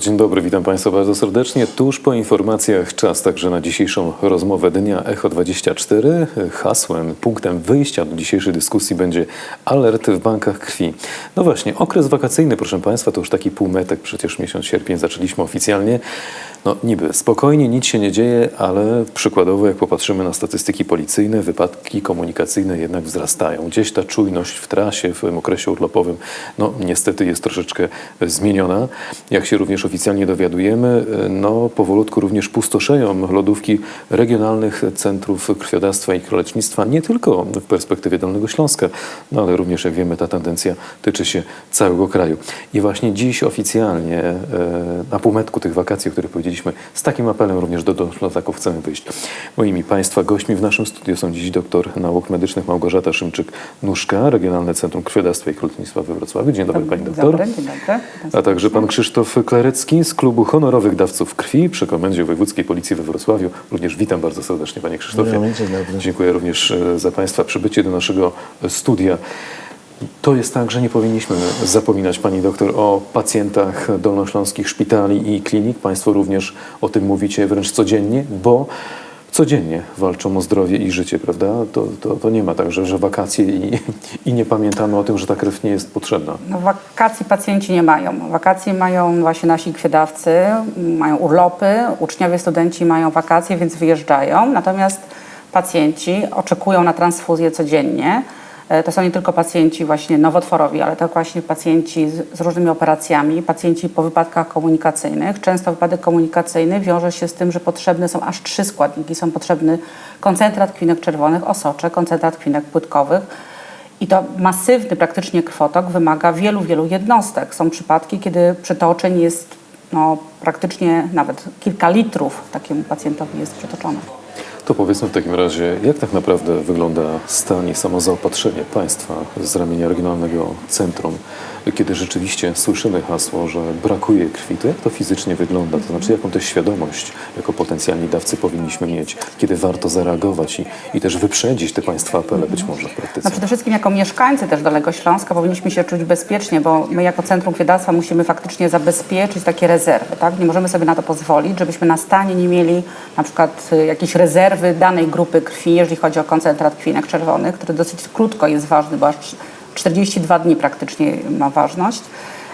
Dzień dobry, witam Państwa bardzo serdecznie. Tuż po informacjach czas także na dzisiejszą rozmowę dnia Echo 24. Hasłem, punktem wyjścia do dzisiejszej dyskusji będzie alert w bankach krwi. No właśnie, okres wakacyjny, proszę Państwa, to już taki półmetek, przecież miesiąc sierpień zaczęliśmy oficjalnie. No niby spokojnie, nic się nie dzieje, ale przykładowo jak popatrzymy na statystyki policyjne, wypadki komunikacyjne jednak wzrastają. Gdzieś ta czujność w trasie, w okresie urlopowym, no niestety jest troszeczkę zmieniona. Jak się również oficjalnie dowiadujemy, no powolutku również pustoszeją lodówki regionalnych centrów krwiodawstwa i krwiolecznictwa, nie tylko w perspektywie Dolnego Śląska, no ale również jak wiemy ta tendencja tyczy się całego kraju. I właśnie dziś oficjalnie e, na półmetku tych wakacji, o których powiedzieliśmy, z takim apelem również do Dolnoślązaków chcemy wyjść. Moimi Państwa gośćmi w naszym studiu są dziś doktor nauk medycznych Małgorzata Szymczyk-Nóżka, Regionalne Centrum Krwiodawstwa i Krwiolecznictwa we Wrocławiu. Dzień dobry Pani doktor. Dobry, dzień dobry. A także pan Krzysztof Klerecki z Klubu Honorowych Dawców Krwi przy Komendzie Wojewódzkiej Policji we Wrocławiu. Również witam bardzo serdecznie panie Krzysztofie. Dzień dobry. Dziękuję również e, za państwa przybycie do naszego studia. To jest tak, że nie powinniśmy zapominać, pani doktor, o pacjentach dolnośląskich szpitali i klinik. Państwo również o tym mówicie wręcz codziennie, bo codziennie walczą o zdrowie i życie, prawda? To, to, to nie ma tak, że, że wakacje i, i nie pamiętamy o tym, że ta krew nie jest potrzebna. No, wakacji pacjenci nie mają. Wakacje mają właśnie nasi krwiodawcy, mają urlopy, uczniowie, studenci mają wakacje, więc wyjeżdżają. Natomiast pacjenci oczekują na transfuzję codziennie. E, To są nie tylko pacjenci właśnie nowotworowi, ale to właśnie pacjenci z, z różnymi operacjami, pacjenci po wypadkach komunikacyjnych. Często wypadek komunikacyjny wiąże się z tym, że potrzebne są aż trzy składniki. Są potrzebny koncentrat kwinek czerwonych, osocze, koncentrat kwinek płytkowych. I to masywny praktycznie krwotok wymaga wielu, wielu jednostek. Są przypadki, kiedy przytoczeń jest no, praktycznie nawet kilka litrów takiemu pacjentowi jest przytoczone. To powiedzmy w takim razie, jak tak naprawdę wygląda stan i samozaopatrzenie państwa z ramienia Regionalnego Centrum, kiedy rzeczywiście słyszymy hasło, że brakuje krwi, to jak to fizycznie wygląda? To znaczy, jaką też świadomość jako potencjalni dawcy powinniśmy mieć, kiedy warto zareagować i, i też wyprzedzić te państwa apele być może w praktyce? No przede wszystkim jako mieszkańcy też Dolnego Śląska powinniśmy się czuć bezpiecznie, bo my jako Centrum Krwiodawstwa musimy faktycznie zabezpieczyć takie rezerwy. Tak? Nie możemy sobie na to pozwolić, żebyśmy na stanie nie mieli na przykład y, jakiejś rezerwy danej grupy krwi, jeżeli chodzi o koncentrat kwinek czerwonych, który dosyć krótko jest ważny, bo aż 42 dni praktycznie ma ważność.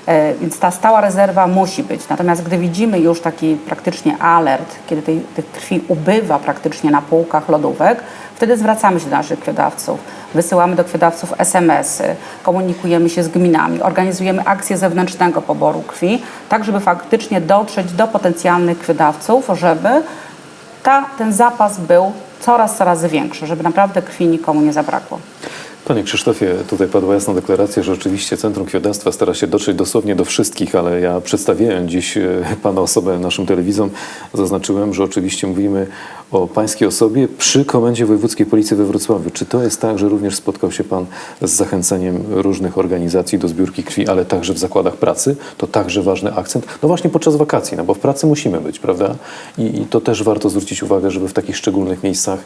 E, Więc ta stała rezerwa musi być. Natomiast gdy widzimy już taki praktycznie alert, kiedy tej, tych krwi ubywa praktycznie na półkach lodówek, wtedy zwracamy się do naszych krwiodawców. Wysyłamy do krwiodawców SMS-y, komunikujemy się z gminami, organizujemy akcję zewnętrznego poboru krwi, tak żeby faktycznie dotrzeć do potencjalnych krwiodawców, żeby ta, ten zapas był coraz, coraz większy, żeby naprawdę krwi nikomu nie zabrakło. Panie Krzysztofie, tutaj padła jasna deklaracja, że oczywiście Centrum Krwiodawstwa stara się dotrzeć dosłownie do wszystkich, ale ja przedstawiając dziś e, Pana osobę naszym telewizom, zaznaczyłem, że oczywiście mówimy o Pańskiej osobie przy Komendzie Wojewódzkiej Policji we Wrocławiu. Czy to jest tak, że również spotkał się Pan z zachęceniem różnych organizacji do zbiórki krwi, ale także w zakładach pracy? To także ważny akcent. No właśnie podczas wakacji, no bo w pracy musimy być, prawda? I, i to też warto zwrócić uwagę, żeby w takich szczególnych miejscach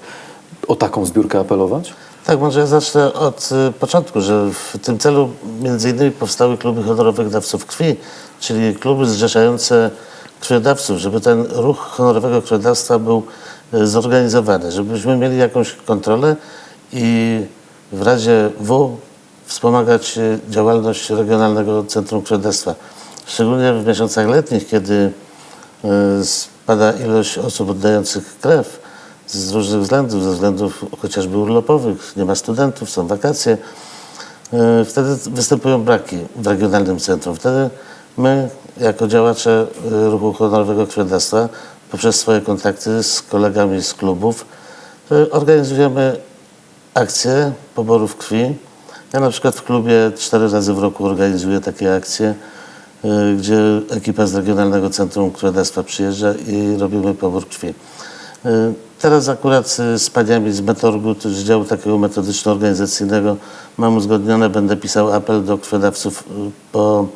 o taką zbiórkę apelować? Tak, może ja zacznę od y, początku, że w tym celu między innymi powstały kluby honorowych dawców krwi, czyli kluby zrzeszające krwiodawców, żeby ten ruch honorowego krwiodawstwa był y, zorganizowany, żebyśmy mieli jakąś kontrolę i w razie W wspomagać y, działalność Regionalnego Centrum Krwiodawstwa. Szczególnie w miesiącach letnich, kiedy spada ilość osób oddających krew, z różnych względów, ze względów chociażby urlopowych, nie ma studentów, są wakacje. E, Wtedy występują braki w regionalnym centrum. Wtedy my, jako działacze e, ruchu honorowego krwiodawstwa, poprzez swoje kontakty z kolegami z klubów, e, organizujemy akcje poborów krwi. Ja na przykład w klubie cztery razy w roku organizuję takie akcje, gdzie ekipa z Regionalnego Centrum Krwiodawstwa przyjeżdża i robimy pobór krwi. Y, Teraz akurat y, z paniami z Metorgu, to z działu takiego metodyczno-organizacyjnego mam uzgodnione, będę pisał apel do krwiodawców y, po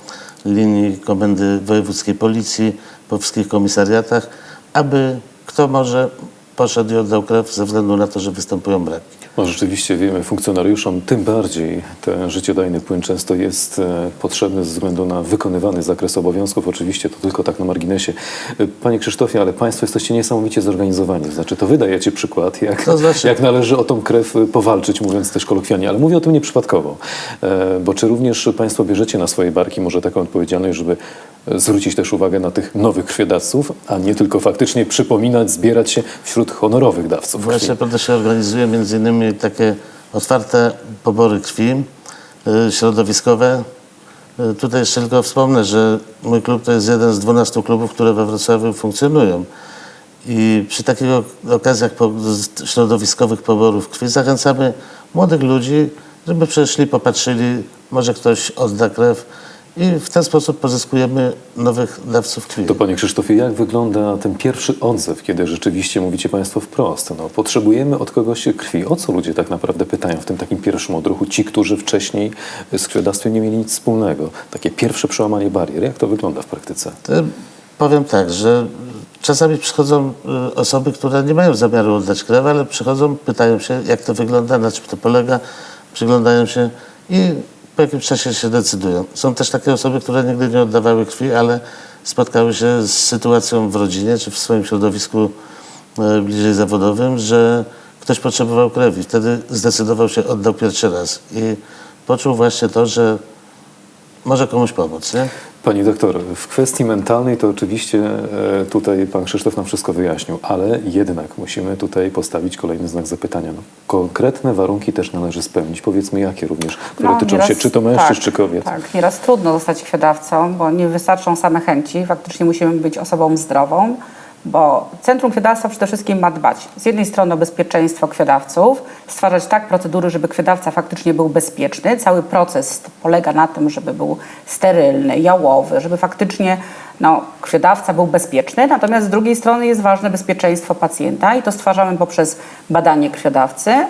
linii Komendy Wojewódzkiej Policji, po wszystkich komisariatach, aby kto może poszedł i oddał krew ze względu na to, że występują braki. No rzeczywiście wiemy, funkcjonariuszom tym bardziej ten życiodajny płyn często jest e, potrzebny ze względu na wykonywany zakres obowiązków. Oczywiście to tylko tak na marginesie. E, Panie Krzysztofie, ale Państwo jesteście niesamowicie zorganizowani. Znaczy to wydajecie przykład, jak, To znaczy- jak należy o tą krew e, powalczyć, mówiąc też kolokwialnie. Ale mówię o tym nieprzypadkowo. Bo czy również Państwo bierzecie na swoje barki może taką odpowiedzialność, żeby zwrócić też uwagę na tych nowych krwiodawców, a nie tylko faktycznie przypominać, zbierać się wśród honorowych dawców? Właśnie po to się organizuje między innymi takie otwarte pobory krwi y, środowiskowe. Y, Tutaj jeszcze tylko wspomnę, że mój klub to jest jeden z 12 klubów, które we Wrocławiu funkcjonują. I przy takich ok- okazjach środowiskowych poborów krwi zachęcamy młodych ludzi, żeby przeszli, popatrzyli, może ktoś odda krew i w ten sposób pozyskujemy nowych dawców krwi. To panie Krzysztofie, jak wygląda ten pierwszy odzew, kiedy rzeczywiście mówicie państwo wprost? No, potrzebujemy od kogoś krwi. O co ludzie tak naprawdę pytają w tym takim pierwszym odruchu? Ci, którzy wcześniej z krwiodawstwem nie mieli nic wspólnego. Takie pierwsze przełamanie barier. Jak to wygląda w praktyce? To powiem tak, że czasami przychodzą y, osoby, które nie mają zamiaru oddać krew, ale przychodzą, pytają się, jak to wygląda, na czym to polega, przyglądają się i po jakimś czasie się decydują. Są też takie osoby, które nigdy nie oddawały krwi, ale spotkały się z sytuacją w rodzinie czy w swoim środowisku y, bliżej zawodowym, że ktoś potrzebował krew i wtedy zdecydował się, oddał pierwszy raz i poczuł właśnie to, że może komuś pomóc, nie? Pani doktor, w kwestii mentalnej to oczywiście e, tutaj pan Krzysztof nam wszystko wyjaśnił, ale jednak musimy tutaj postawić kolejny znak zapytania. No, konkretne warunki też należy spełnić. Powiedzmy jakie również, które No, tyczą nieraz- się czy to mężczyzn, tak, czy kobiet. Tak, nieraz trudno zostać krwiodawcą, bo nie wystarczą same chęci. Faktycznie musimy być osobą zdrową, bo Centrum Krwiodawstwa przede wszystkim ma dbać z jednej strony o bezpieczeństwo krwiodawców, stwarzać tak procedury, żeby krwiodawca faktycznie był bezpieczny. Cały proces polega na tym, żeby był sterylny, jałowy, żeby faktycznie no, krwiodawca był bezpieczny, natomiast z drugiej strony jest ważne bezpieczeństwo pacjenta i to stwarzamy poprzez badanie krwiodawcy, e,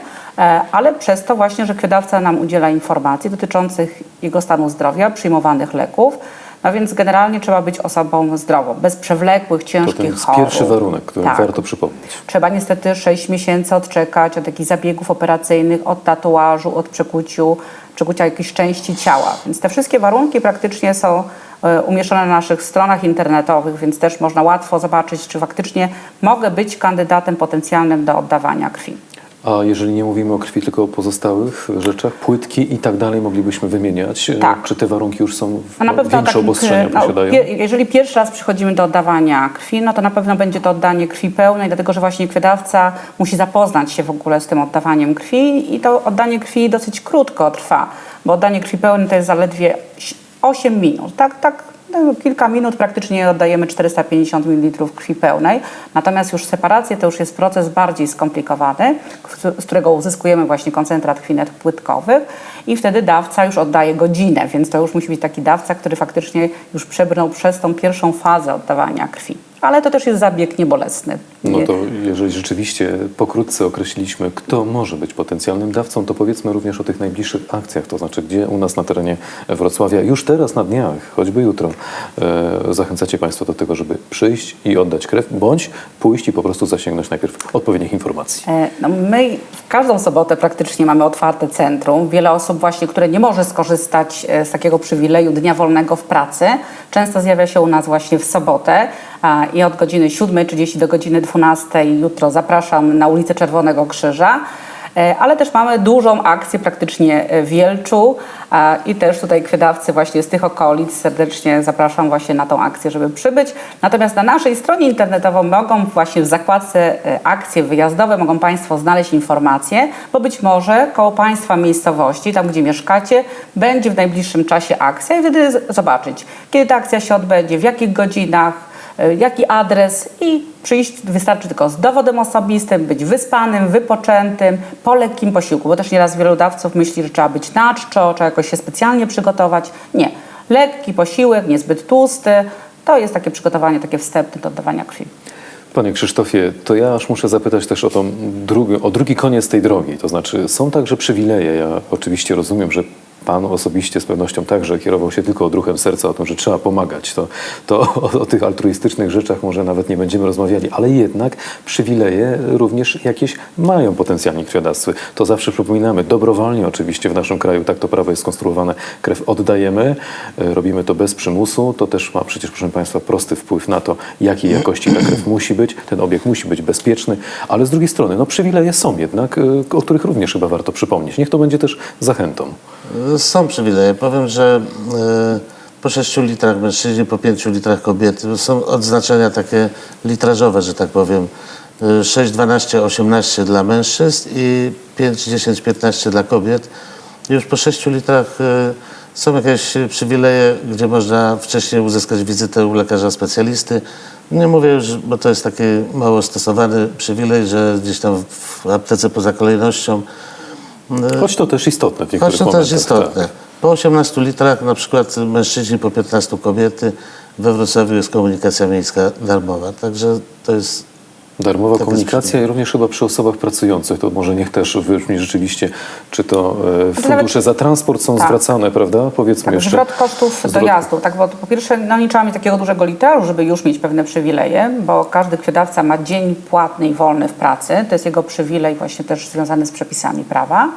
ale przez to właśnie, że krwiodawca nam udziela informacji dotyczących jego stanu zdrowia, przyjmowanych leków, no więc generalnie trzeba być osobą zdrową, bez przewlekłych, To ciężkich ten jest chorób. pierwszy warunek, który Tak. warto przypomnieć. Trzeba niestety 6 miesięcy odczekać od jakichś zabiegów operacyjnych, od tatuażu, od przekuciu, przekucia jakiejś części ciała. Więc te wszystkie warunki praktycznie są e, umieszczone na naszych stronach internetowych, więc też można łatwo zobaczyć, czy faktycznie mogę być kandydatem potencjalnym do oddawania krwi. A jeżeli nie mówimy o krwi, tylko o pozostałych rzeczach, płytki i tak dalej moglibyśmy wymieniać, e, Tak. czy te warunki już są w- na pewno większe takim, obostrzenia no, posiadają? jeżeli pierwszy raz przychodzimy do oddawania krwi, no to na pewno będzie to oddanie krwi pełnej, dlatego że właśnie krwiodawca musi zapoznać się w ogóle z tym oddawaniem krwi i to oddanie krwi dosyć krótko trwa, bo oddanie krwi pełnej to jest zaledwie 8 minut. Tak, tak no, kilka minut praktycznie oddajemy 450 ml krwi pełnej, natomiast już separację to już jest proces bardziej skomplikowany, z którego uzyskujemy właśnie koncentrat krwinek płytkowych i wtedy dawca już oddaje godzinę, więc to już musi być taki dawca, który faktycznie już przebrnął przez tą pierwszą fazę oddawania krwi. Ale to też jest zabieg niebolesny. No to jeżeli rzeczywiście pokrótce określiliśmy, kto może być potencjalnym dawcą, to powiedzmy również o tych najbliższych akcjach, to znaczy gdzie u nas na terenie Wrocławia już teraz na dniach, choćby jutro, e, zachęcacie Państwo do tego, żeby przyjść i oddać krew, bądź pójść i po prostu zasięgnąć najpierw odpowiednich informacji. E, No my w każdą sobotę praktycznie mamy otwarte centrum. Wiele osób właśnie, które nie może skorzystać e, z takiego przywileju dnia wolnego w pracy, często zjawia się u nas właśnie w sobotę i od godziny 7.30 do godziny 12 jutro zapraszam na ulicę Czerwonego Krzyża. E, Ale też mamy dużą akcję praktycznie e, w Wielczu i też tutaj krwiodawcy właśnie z tych okolic serdecznie zapraszam właśnie na tą akcję, żeby przybyć. Natomiast na naszej stronie internetowej mogą właśnie w zakładce e, akcje wyjazdowe mogą Państwo znaleźć informacje, bo być może koło Państwa miejscowości, tam gdzie mieszkacie, będzie w najbliższym czasie akcja i wtedy zobaczyć, kiedy ta akcja się odbędzie, w jakich godzinach, jaki adres i przyjść wystarczy tylko z dowodem osobistym, być wyspanym, wypoczętym, po lekkim posiłku, bo też nieraz wielu dawców myśli, że trzeba być na czczo, trzeba jakoś się specjalnie przygotować. Nie. Lekki posiłek, niezbyt tłusty, to jest takie przygotowanie, takie wstępne do oddawania krwi. Panie Krzysztofie, to ja aż muszę zapytać też o, tą drugi, o drugi koniec tej drogi. To znaczy, są także przywileje. Ja oczywiście rozumiem, że Pan osobiście z pewnością także kierował się tylko odruchem serca o tym, że trzeba pomagać. To, to o, o tych altruistycznych rzeczach może nawet nie będziemy rozmawiali, ale jednak przywileje również jakieś mają potencjalni krwiodawcy. To zawsze przypominamy, dobrowolnie oczywiście w naszym kraju, tak to prawo jest skonstruowane, krew oddajemy, e, robimy to bez przymusu, to też ma przecież, proszę Państwa, prosty wpływ na to, jakiej jakości ta krew musi być, ten obieg musi być bezpieczny, ale z drugiej strony, no przywileje są jednak, e, o których również chyba warto przypomnieć. Niech to będzie też zachętą. Są przywileje. Powiem, że e, po 6 litrach mężczyźni, po 5 litrach kobiety są odznaczenia takie litrażowe, że tak powiem. E, 6, 12, 18 dla mężczyzn i 5, 10, 15 dla kobiet. Już po 6 litrach e, są jakieś przywileje, gdzie można wcześniej uzyskać wizytę u lekarza specjalisty. Nie mówię już, bo to jest taki mało stosowany przywilej, że gdzieś tam w aptece poza kolejnością Choć to też istotne w niektórych Choć to też istotne. tak. Po 18 litrach na przykład mężczyźni, po 15 kobiety. We Wrocławiu jest komunikacja miejska darmowa, także to jest Darmowa komunikacja i również chyba przy osobach pracujących. To może niech też wybrzmi rzeczywiście, czy to e, fundusze nawet- za transport są Tak. zwracane, prawda? Powiedzmy Tak, jeszcze. zwrot kosztów Zwrot- dojazdu. Tak, bo po pierwsze, no nie trzeba mieć takiego dużego literu, żeby już mieć pewne przywileje, bo każdy krwiodawca ma dzień płatny i wolny w pracy. To jest jego przywilej właśnie też związany z przepisami prawa.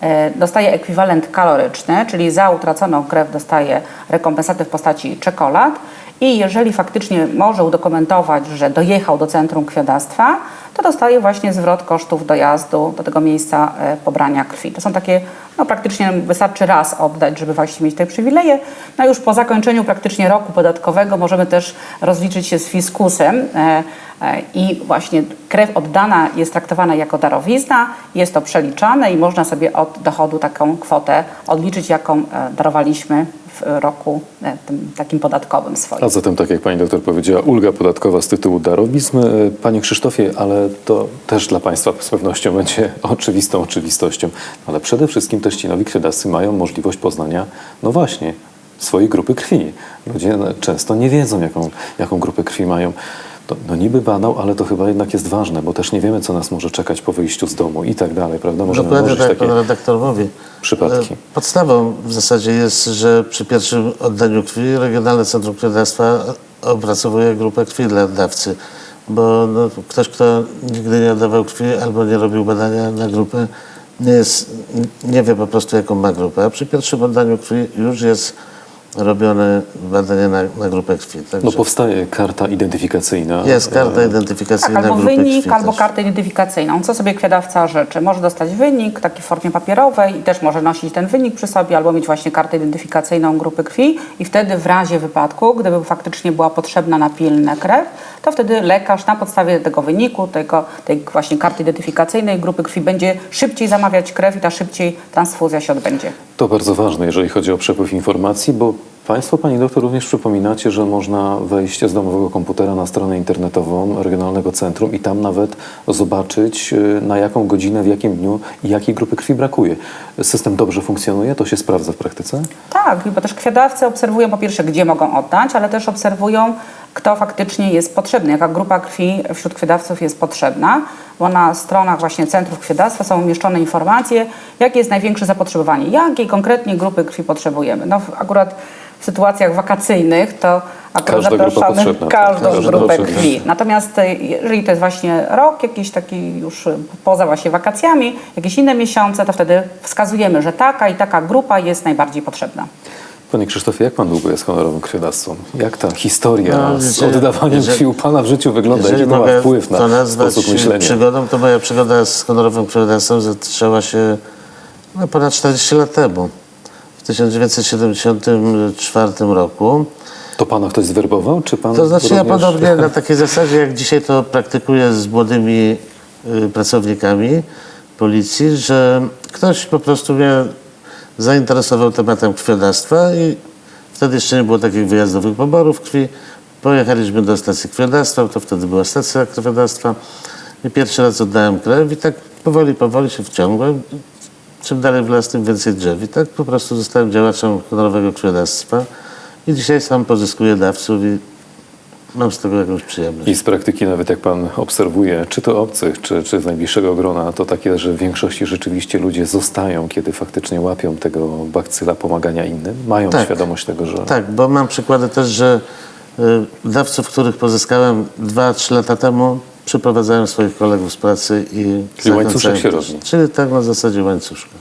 E, Dostaje ekwiwalent kaloryczny, czyli za utraconą krew dostaje rekompensatę w postaci czekolad i jeżeli faktycznie może udokumentować, że dojechał do centrum krwiodawstwa, to dostaje właśnie zwrot kosztów dojazdu do tego miejsca e, pobrania krwi. To są takie, no praktycznie wystarczy raz oddać, żeby właśnie mieć te przywileje. No już po zakończeniu praktycznie roku podatkowego możemy też rozliczyć się z fiskusem e, e, i właśnie krew oddana jest traktowana jako darowizna, jest to przeliczane i można sobie od dochodu taką kwotę odliczyć, jaką darowaliśmy roku e, tym takim podatkowym swoim. A zatem, tak jak pani doktor powiedziała, ulga podatkowa z tytułu darowizm. E, Panie Krzysztofie, ale to też dla państwa z pewnością będzie oczywistą oczywistością. Ale przede wszystkim też ci nowi krwiodawcy mają możliwość poznania, no właśnie, swojej grupy krwi. Ludzie no, często nie wiedzą, jaką, jaką grupę krwi mają. To, no niby banał, ale to chyba jednak jest ważne, bo też nie wiemy, co nas może czekać po wyjściu z domu i tak dalej, prawda? Możemy dokładnie tak, takie... pan redaktor mówi. przypadki. E, Podstawą w zasadzie jest, że przy pierwszym oddaniu krwi Regionalne Centrum Krwiodawstwa opracowuje grupę krwi dla dawcy. Bo no, ktoś, kto nigdy nie oddawał krwi albo nie robił badania na grupę, nie, jest, nie wie po prostu, jaką ma grupę. A przy pierwszym oddaniu krwi już jest robione badanie na, na grupę krwi. Także No powstaje karta identyfikacyjna. jest karta E, identyfikacyjna Tak, albo grupy wynik, krwi. albo też. kartę identyfikacyjną. Co sobie krwiodawca życzy? Może dostać wynik taki w formie papierowej i też może nosić ten wynik przy sobie, albo mieć właśnie kartę identyfikacyjną grupy krwi i wtedy w razie wypadku, gdyby faktycznie była potrzebna na pilne krew, to wtedy lekarz na podstawie tego wyniku, tego, tej właśnie karty identyfikacyjnej grupy krwi będzie szybciej zamawiać krew i ta szybciej transfuzja się odbędzie. To bardzo ważne, jeżeli chodzi o przepływ informacji, bo Państwo, Pani doktor, również przypominacie, że można wejść z domowego komputera na stronę internetową Regionalnego Centrum i tam nawet zobaczyć, y, na jaką godzinę, w jakim dniu i jakiej grupy krwi brakuje. System dobrze funkcjonuje? To się sprawdza w praktyce? Tak, bo też krwiodawcy obserwują po pierwsze, gdzie mogą oddać, ale też obserwują, kto faktycznie jest potrzebny, jaka grupa krwi wśród krwiodawców jest potrzebna, bo na stronach właśnie centrów krwiodawstwa są umieszczone informacje, jakie jest największe zapotrzebowanie, jakiej konkretnie grupy krwi potrzebujemy. No akurat w sytuacjach wakacyjnych to akurat Każda grupa zapraszamy potrzebna, tak. każdą Każda grupę potrzebna. krwi. Natomiast e, jeżeli to jest właśnie rok jakiś taki już e, poza właśnie wakacjami, jakieś inne miesiące, to wtedy wskazujemy, że taka i taka grupa jest najbardziej potrzebna. Panie Krzysztofie, jak Pan długo jest honorowym krwiodawcą? Jak ta historia No, z oddawaniem jeżeli- krwi u Pana w życiu wygląda? Jeżeli Jaki to ma wpływ na to nazwać sposób myślenia? przygodą, to moja przygoda z honorowym krwiodawcą zaczęła się no, ponad 40 lat temu. W 1974 roku. To Pana ktoś zwerbował, czy Pan To znaczy ja również... podobnie na takiej zasadzie, jak dzisiaj to praktykuję z młodymi y, pracownikami policji, że ktoś po prostu mnie zainteresował tematem krwiodawstwa i wtedy jeszcze nie było takich wyjazdowych poborów krwi. Pojechaliśmy do stacji krwiodawstwa, to wtedy była stacja krwiodawstwa i pierwszy raz oddałem krew i tak powoli, powoli się wciągłem. Czym dalej w las, tym więcej drzew. I tak po prostu zostałem działaczem honorowego krwiodawstwa i dzisiaj sam pozyskuję dawców i mam z tego jakąś przyjemność. I z praktyki nawet jak pan obserwuje, czy to obcych, czy, czy z najbliższego grona, to takie, że w większości rzeczywiście ludzie zostają, kiedy faktycznie łapią tego bakcyla pomagania innym, mają Tak. świadomość tego, że... Tak, bo mam przykłady też, że y, dawców, których pozyskałem 2-3 lata temu, przyprowadzają swoich kolegów z pracy i Czyli łańcuszek się robi. Czyli tak na zasadzie łańcuszka.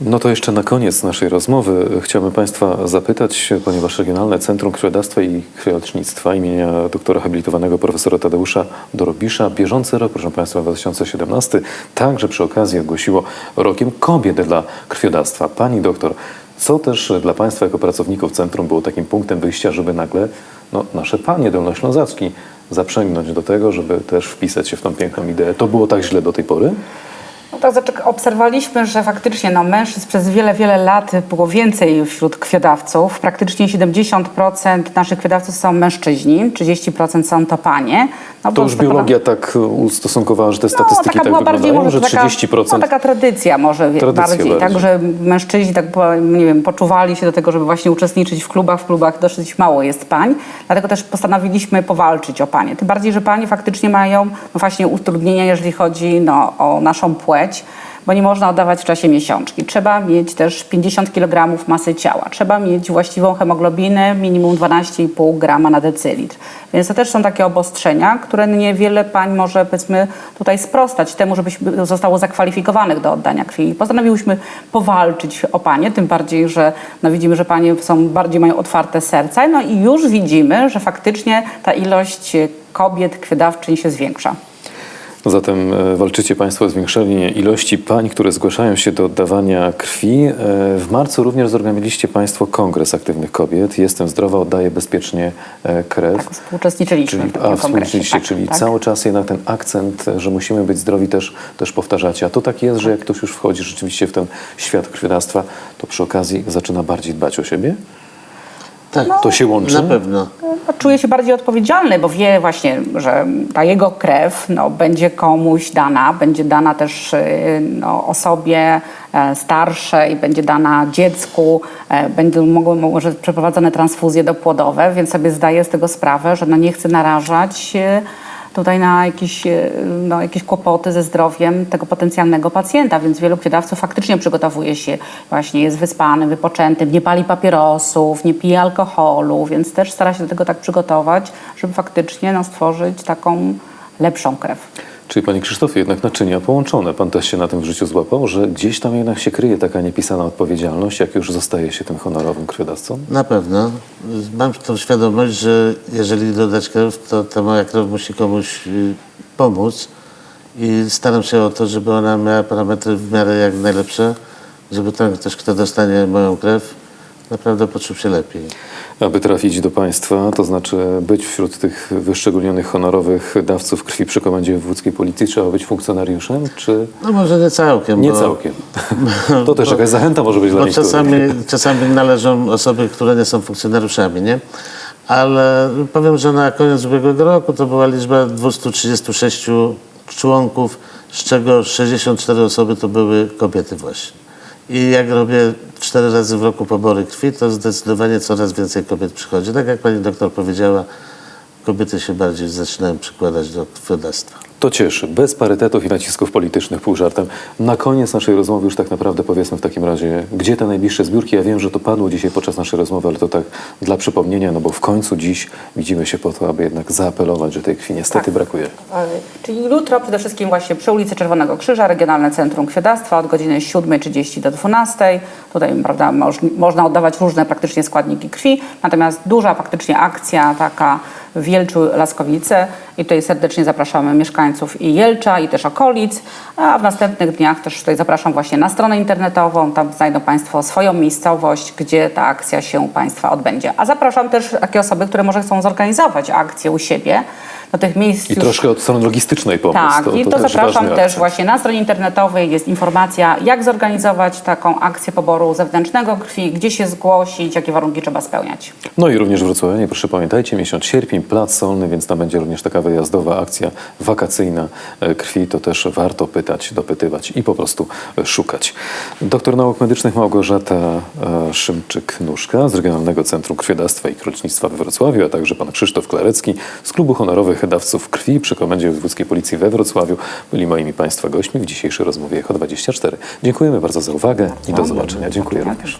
No to jeszcze na koniec naszej rozmowy chciałbym Państwa zapytać, ponieważ Regionalne Centrum Krwiodawstwa i Krwiolecznictwa imienia doktora habilitowanego profesora Tadeusza Dorobisza bieżący rok, proszę Państwa, 2017, także przy okazji ogłosiło rokiem kobiet dla krwiodawstwa. Pani doktor, co też dla Państwa jako pracowników centrum było takim punktem wyjścia, żeby nagle no, nasze panie dolnoślązaczki zaprzęgnąć do tego, żeby też wpisać się w tą piękną ideę? To było tak źle do tej pory? No tak, obserwowaliśmy, że faktycznie no, mężczyzn przez wiele, wiele lat było więcej wśród krwiodawców. Praktycznie 70% naszych krwiodawców są mężczyźni, 30% są to panie. No, To już tak biologia tak ustosunkowała, że te No, statystyki taka tak wyglądają, że taka, 30%. No, taka tradycja może Tradycja bardziej, bardziej. tak, że mężczyźni tak, nie wiem, poczuwali się do tego, żeby właśnie uczestniczyć w klubach. W klubach dosyć mało jest pań, dlatego też postanowiliśmy powalczyć o panie. Tym bardziej, że panie faktycznie mają no właśnie utrudnienia, jeżeli chodzi no, o naszą płeć bo nie można oddawać w czasie miesiączki. Trzeba mieć też 50 kg masy ciała. Trzeba mieć właściwą hemoglobinę, minimum 12,5 grama na decylitr. Więc to też są takie obostrzenia, które niewiele pań może powiedzmy tutaj sprostać temu, żebyśmy zostało zakwalifikowanych do oddania krwi. Postanowiłyśmy powalczyć o panie, tym bardziej, że no widzimy, że panie są bardziej mają otwarte serca. No i już widzimy, że faktycznie ta ilość kobiet krwiodawczyń się zwiększa. Zatem e, walczycie Państwo o zwiększenie ilości pań, które zgłaszają się do oddawania krwi. E, W marcu również zorganizowaliście Państwo Kongres Aktywnych Kobiet. Jestem zdrowa, oddaję bezpiecznie e, krew. Tak, współuczestniczyliśmy Czyli, w takim a współczyniliście, Tak, czyli tak. cały czas jednak ten akcent, że musimy być zdrowi też, też powtarzacie. A to tak jest, że jak ktoś już wchodzi rzeczywiście w ten świat krwiodawstwa, to przy okazji zaczyna bardziej dbać o siebie? Tak, To się łączy? na pewno. Czuje się bardziej odpowiedzialny, bo wie właśnie, że ta jego krew no, będzie komuś dana, będzie dana też y, no, osobie e, starszej, będzie dana dziecku, e, będą mogły może przeprowadzone transfuzje dopłodowe, więc sobie zdaję z tego sprawę, że no, nie chce narażać e, tutaj na jakieś, e, no, jakieś kłopoty ze zdrowiem tego potencjalnego pacjenta, więc wielu krwiodawców faktycznie przygotowuje się, właśnie jest wyspanym, wypoczętym, nie pali papierosów, nie pije alkoholu, więc też stara się do tego tak przygotować, żeby faktycznie no, stworzyć taką lepszą krew. Czyli Panie Krzysztofie, jednak naczynia połączone. Pan też się na tym w życiu złapał, że gdzieś tam jednak się kryje taka niepisana odpowiedzialność, jak już zostaje się tym honorowym krwiodawcą? Na pewno. Mam tą świadomość, że jeżeli dodać krew, to ta moja krew musi komuś y, pomóc i staram się o to, żeby ona miała parametry w miarę jak najlepsze, żeby ten ktoś, kto dostanie moją krew, naprawdę poczuł się lepiej. Aby trafić do Państwa, to znaczy być wśród tych wyszczególnionych honorowych dawców krwi przy komendzie wojewódzkiej policji, trzeba być funkcjonariuszem, czy No może nie całkiem, nie bo, całkiem? To też jakaś zachęta może być dla bo niektórych. czasami, czasami należą osoby, które nie są funkcjonariuszami, nie? Ale powiem, że na koniec ubiegłego roku to była liczba 236 członków, z czego 64 osoby to były kobiety właśnie. I jak robię cztery razy w roku pobory krwi, to zdecydowanie coraz więcej kobiet przychodzi. Tak jak pani doktor powiedziała, kobiety się bardziej zaczynają przykładać do krwiodawstwa. To cieszy. Bez parytetów i nacisków politycznych, pół żartem. Na koniec naszej rozmowy już tak naprawdę powiedzmy w takim razie, gdzie te najbliższe zbiórki. Ja wiem, że to padło dzisiaj podczas naszej rozmowy, ale to tak dla przypomnienia, no bo w końcu dziś widzimy się po to, aby jednak zaapelować, że tej krwi niestety Tak. brakuje. E, Czyli jutro przede wszystkim właśnie przy ulicy Czerwonego Krzyża, Regionalne Centrum Krwiodawstwa od godziny 7.30 do 12.00. Tutaj prawda, moż, można oddawać różne praktycznie składniki krwi, natomiast duża faktycznie akcja taka w Jelczu Laskowice i tutaj serdecznie zapraszamy mieszkańców i Jelcza i też okolic, a w następnych dniach też tutaj zapraszam właśnie na stronę internetową, tam znajdą Państwo swoją miejscowość, gdzie ta akcja się Państwa odbędzie. A zapraszam też takie osoby, które może chcą zorganizować akcję u siebie, tych miejsc I już troszkę od strony logistycznej pomóc. tak, i to, też zapraszam też akcent. właśnie na stronie internetowej jest informacja, jak zorganizować taką akcję poboru zewnętrznego krwi, gdzie się zgłosić, jakie warunki trzeba spełniać. No i również wrocławianie, proszę pamiętajcie, miesiąc sierpień, Plac Solny, więc tam będzie również taka wyjazdowa akcja wakacyjna e, krwi. To też warto pytać, dopytywać i po prostu e, szukać. Doktor nauk medycznych Małgorzata e, Szymczyk-Nóżka z Regionalnego Centrum Krwiodawstwa i Królnictwa we Wrocławiu, a także pan Krzysztof Klarecki z Klubu Honorowych Dawców Krwi przy Komendzie Wojewódzkiej Policji we Wrocławiu byli moimi Państwa gośćmi w dzisiejszej rozmowie Echo 24. Dziękujemy bardzo za uwagę i do zobaczenia. Dziękuję również.